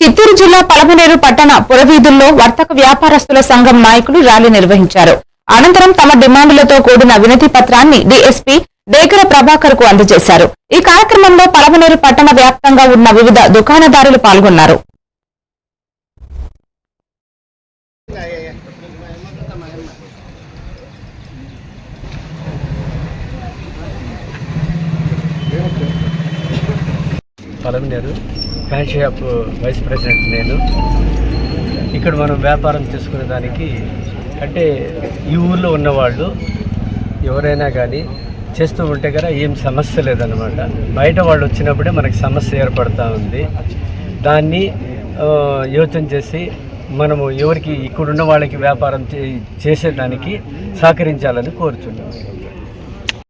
చిత్తూరు జిల్లా పలమనేరు పట్టణ పురవీధుల్లో వర్తక వ్యాపారస్తుల సంఘం నాయకులు ర్యాలీ నిర్వహించారు. అనంతరం తమ డిమాండ్లతో కూడిన వినతి పత్రాన్ని డీఎస్పీ డేకర ప్రభాకర్కు అందజేశారు. ఈ కార్యక్రమంలో పలమనేరు పట్టణ వ్యాప్తంగా ఉన్న వివిధ దుకాణదారులు పాల్గొన్నారు. Palamaneru fan shop vice president నేను. ఇక్కడ మనం వ్యాపారం చేసుకునే దానికి అంటే ఈ ఊర్లో ఉన్నవాళ్ళు ఎవరైనా కానీ చేస్తూ ఉంటే కదా ఏం సమస్య లేదనమాట బయట వాళ్ళు వచ్చినప్పుడే మనకి సమస్య ఏర్పడుతూ ఉంది. దాన్ని యోచన చేసి మనము ఎవరికి ఇక్కడున్న వాళ్ళకి వ్యాపారం చే- చేసేదానికి సహకరించాలని కోరుచున్నాం.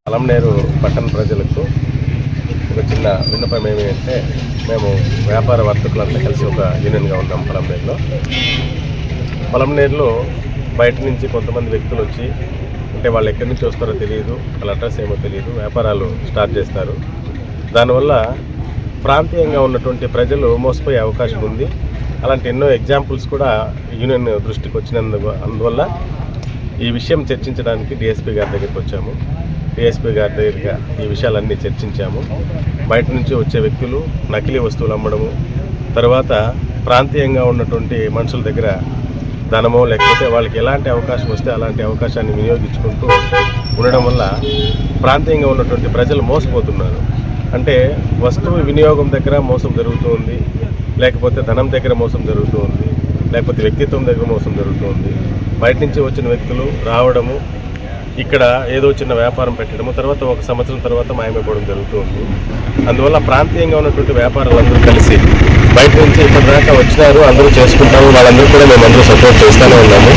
అలంనేరు పట్టణ ప్రజలకు ఒక చిన్న విన్నపం ఏమిటంటే మేము వ్యాపార వర్తకులంతా కలిసి ఒక యూనియన్గా ఉన్నాం పొలంనేరులో. పొలంనేరులో బయట నుంచి కొంతమంది వ్యక్తులు వచ్చి అంటే వాళ్ళు ఎక్కడి నుంచి వస్తారో తెలియదు వాళ్ళ అడ్రస్ ఏమో తెలియదు వ్యాపారాలు స్టార్ట్ చేస్తారు. దానివల్ల ప్రాంతీయంగా ఉన్నటువంటి ప్రజలు మోసపోయే అవకాశం ఉంది. అలాంటి ఎన్నో ఎగ్జాంపుల్స్ కూడా యూనియన్ దృష్టికి వచ్చినందు అందువల్ల ఈ విషయం చర్చించడానికి డిఎస్పీ గారి దగ్గరికి వచ్చాము. డిఎస్పీ గారి దగ్గరగా ఈ విషయాలన్నీ చర్చించాము. బయట నుంచి వచ్చే వ్యక్తులు నకిలీ వస్తువులు అమ్మడము తర్వాత ప్రాంతీయంగా ఉన్నటువంటి మనుషుల దగ్గర ధనమో లేకపోతే వాళ్ళకి ఎలాంటి అవకాశం వస్తే అలాంటి అవకాశాన్ని వినియోగించుకుంటూ ఉండడం వల్ల ప్రాంతీయంగా ఉన్నటువంటి ప్రజలు మోసపోతున్నారు. అంటే వస్తువు వినియోగం దగ్గర మోసం జరుగుతుంది లేకపోతే ధనం దగ్గర మోసం జరుగుతుంది లేకపోతే వ్యక్తిత్వం దగ్గర మోసం జరుగుతుంది. బయట నుంచి వచ్చిన వ్యక్తులు రావడము ఇక్కడ ఏదో చిన్న వ్యాపారం పెట్టడము తర్వాత ఒక సంవత్సరం తర్వాత మాయమైపోవడం జరుగుతుంది అందువల్ల ప్రాంతీయంగా ఉన్నటువంటి వ్యాపారాలందరూ కలిసి బయట నుంచి ఇప్పటిదాకా వచ్చినారు అందరూ చేసుకుంటాము వాళ్ళందరూ కూడా మేము అందరూ సపోర్ట్ చేస్తూనే ఉన్నాము.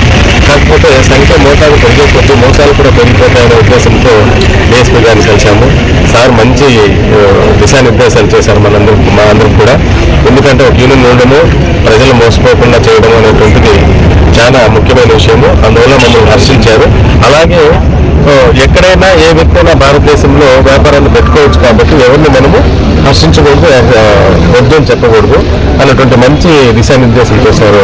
కాకపోతే సంఖ్య మోసాలు పెరిగిపోతే మోసాలు కూడా పెరిగిపోతాయనే ఉద్దేశంతో డిఎస్పీ గారిని కలిసాము సార్ మంచి దిశానిర్దేశాలు చేశారు మనందరూ మా అందరికి కూడా. ఎందుకంటే ఒక యూనియన్ ఉండడము ప్రజలు మోసపోకుండా చేయడం అనేటువంటిది చాలా ముఖ్యమైన విషయము. అందువల్ల మమ్మల్ని హర్షించారు. అలాగే ఎక్కడైనా ఏ వ్యక్తి అయినా భారతదేశంలో వ్యాపారాన్ని పెట్టుకోవచ్చు కాబట్టి ఎవరిని మనము హర్షించకూడదు ఆ, వద్దు అని చెప్పకూడదు అన్నటువంటి మంచి దిశానిర్దేశం చేశారు